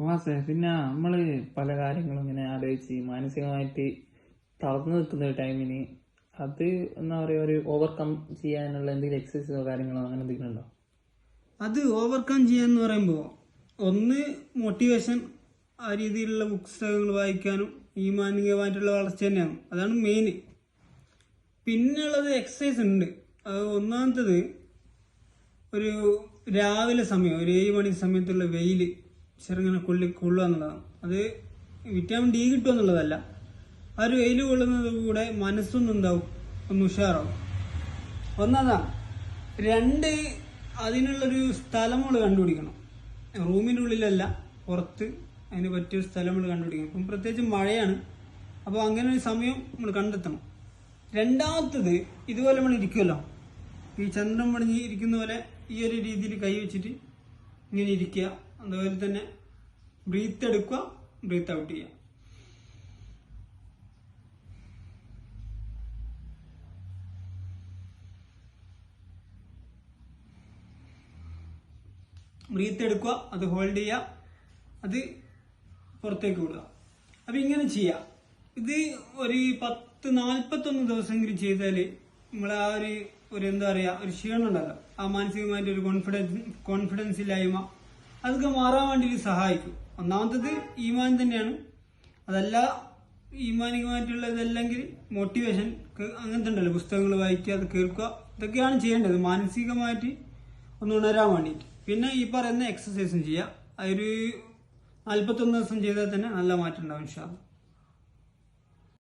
വാസേ പിന്നെ നമ്മൾ പല കാര്യങ്ങളും ഇങ്ങനെ ആലോചിച്ച് മാനസികമായിട്ട് തളർന്നു നിൽക്കുന്ന ഒരു ടൈമിന് അത് എന്താ പറയാ ഒരു ഓവർകം ചെയ്യാനുള്ള എന്തെങ്കിലും എക്സസൈസോ കാര്യങ്ങളോ അങ്ങനെ എന്തെങ്കിലും ഉണ്ടോ? അത് ഓവർകം ചെയ്യാന്ന് പറയുമ്പോൾ ഒന്ന് മോട്ടിവേഷൻ ആ രീതിയിലുള്ള പുസ്തകങ്ങൾ വായിക്കാനും ഈ മാനസികമായിട്ടുള്ള വളർച്ച തന്നെയാണ്. അതാണ് മെയിൻ പിന്നെയുള്ളത് എക്സസൈസ് ഉണ്ട്. അത് ഒന്നാമത്തത് ഒരു രാവിലെ സമയം ഒരു ഏഴ് മണി സമയത്തുള്ള വെയിൽ ചെറുങ്ങനെ കൊള്ളി കൊള്ളുക എന്നുള്ളതാണ്. അത് വിറ്റാമിൻ ഡി കിട്ടുക എന്നുള്ളതല്ല. ആ ഒരു വെയിൽ കൊള്ളുന്നത് കൂടെ മനസ്സൊന്നും എന്താവും? ഒന്ന് ഉഷാറാവും. ഒന്നതാ രണ്ട് അതിനുള്ളൊരു സ്ഥലം നമ്മൾ കണ്ടുപിടിക്കണം. റൂമിന്റെ ഉള്ളിലല്ല പുറത്ത് അതിന് പറ്റിയൊരു സ്ഥലം നമ്മൾ കണ്ടുപിടിക്കണം. ഇപ്പം പ്രത്യേകിച്ച് മഴയാണ്. അപ്പോൾ അങ്ങനെ ഒരു സമയം നമ്മൾ കണ്ടെത്തണം. രണ്ടാമത്തത് ഇതുപോലെ നമ്മൾ ഇരിക്കുമല്ലോ ഈ ചന്ദ്രൻ പണിഞ്ഞ് ഇരിക്കുന്ന പോലെ ഈ ഒരു രീതിയിൽ കൈ വെച്ചിട്ട് ഇങ്ങനെ ഇരിക്കുക. അതുപോലെ തന്നെ ബ്രീത്ത് എടുക്കുക ബ്രീത്ത് ഔട്ട് ചെയ്യുക. ബ്രീത്ത് എടുക്കുക അത് ഹോൾഡ് ചെയ്യുക അത് പുറത്തേക്ക് വിടുക. അപ്പൊ ഇങ്ങനെ ചെയ്യാം ഇത് ഒരു പത്ത് നാൽപ്പത്തൊന്ന് ദിവസമെങ്കിലും ചെയ്താൽ നമ്മൾ ആ ഒരു ഒരു എന്താ പറയാ ഒരു ക്ഷീണം ഉണ്ടല്ലോ. ആ മാനസികമായിട്ട് ഒരു കോൺഫിഡൻസ് കോൺഫിഡൻസ് ഇല്ലായ്മ അതൊക്കെ മാറാൻ വേണ്ടി സഹായിക്കും. ഒന്നാമത്തത് ഈമാൻ തന്നെയാണ്. അതല്ല ഈമാനികമായിട്ടുള്ള ഇതല്ലെങ്കിൽ മോട്ടിവേഷൻ അങ്ങനത്തെ ഉണ്ടല്ലോ പുസ്തകങ്ങൾ വായിക്കുക അത് കേൾക്കുക ഇതൊക്കെയാണ് ചെയ്യേണ്ടത്. മാനസികമായിട്ട് ഒന്ന് ഉണരാൻ വേണ്ടിയിട്ട്. പിന്നെ ഈ പറയുന്ന എക്സസൈസും ചെയ്യുക ഒരു നാൽപ്പത്തൊന്ന് ദിവസം ചെയ്താൽ തന്നെ നല്ല മാറ്റം ഉണ്ടാവും ഇൻഷാ അല്ലാ.